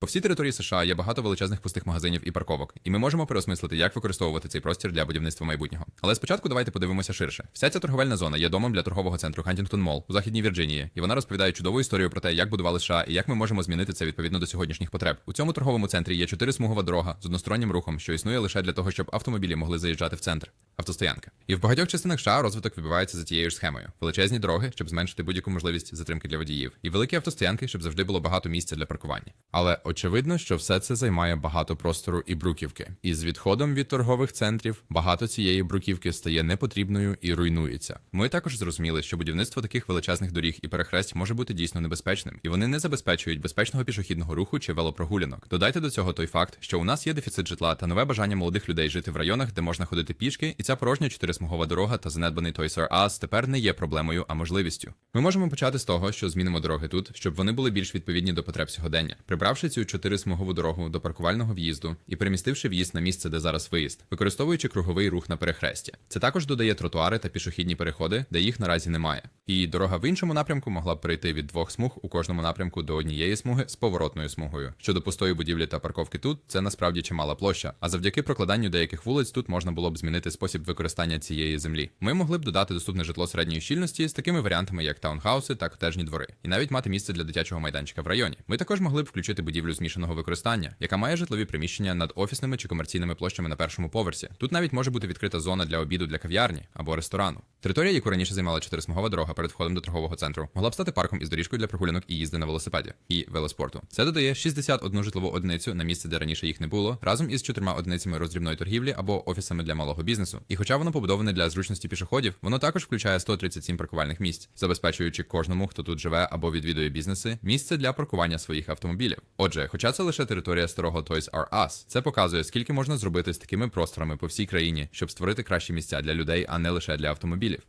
По всій території США є багато величезних пустих магазинів і парковок, і ми можемо переосмислити, як використовувати цей простір для будівництва майбутнього. Але спочатку давайте подивимося ширше. Вся ця торговельна зона є домом для торгового центру Хантінгтон Мол у західній Вірджинії, і вона розповідає чудову історію про те, як будували США і як ми можемо змінити це відповідно до сьогоднішніх потреб. У цьому торговому центрі є чотирисмугова дорога з одностороннім рухом, що існує лише для того, щоб автомобілі могли заїжджати в центр. Автостоянка. І в багатьох частинах США розвиток відбувається за тією ж схемою: величезні дороги, щоб зменшити будь-яку можливість затримки для водіїв, і великі автостоянки, щоб завжди було багато місця для паркування. Але очевидно, що все це займає багато простору і бруківки. І з відходом від торгових центрів багато цієї бруківки стає непотрібною і руйнується. Ми також зрозуміли, що будівництво таких величезних доріг і перехресть може бути дійсно небезпечним, і вони не забезпечують безпечного пішохідного руху чи велопрогулянок. Додайте до цього той факт, що у нас є дефіцит житла та нове бажання молодих людей жити в районах, де можна ходити пішки, і ця порожня чотирисмугова дорога та занедбаний Toys R Us тепер не є проблемою, а можливістю. Ми можемо почати з того, що змінимо дороги тут, щоб вони були більш відповідні до потреб сьогодення, прибравши цю чотирисмугову дорогу до паркувального в'їзду і перемістивши в'їзд на місце, де зараз виїзд, використовуючи круговий рух на перехресті. Це також додає тротуари та пішохідні переходи, де їх наразі немає. І дорога в іншому напрямку могла б перейти від двох смуг у кожному напрямку до однієї смуги з поворотною смугою. Щодо пустої будівлі та парковки тут, це насправді чимала площа. А завдяки прокладанню деяких вулиць тут можна було б змінити спосіб використання цієї землі. Ми могли б додати доступне житло середньої щільності з такими варіантами, як таунхауси та котежні двори, і навіть мати місце для дитячого майданчика в районі. Ми також могли б включити будівлю змішаного використання, яка має житлові приміщення над офісними чи комерційними площами на першому поверсі. Тут навіть може бути відкрита зона для обіду для кав'ярні або ресторану. Територія, яку раніше займала чотирисмугова дорога перед входом до торгового центру, могла б стати парком із доріжкою для прогулянок і їзди на велосипеді і велоспорту. Це додає 61 житлову одиницю на місце, де раніше їх не було, разом із чотирма одиницями роздрібної торгівлі або офісами для малого бізнесу. І хоча воно побудоване для зручності пішоходів, воно також включає 137 паркувальних місць, забезпечуючи кожному, хто тут живе або відвідує бізнеси, місце для паркування своїх автомобілів. Отже, хоча це лише територія старого Toys R Us, це показує, скільки можна зробити з такими просторами по всій країні, щоб створити кращі місця для людей, а не лише для автомобілів.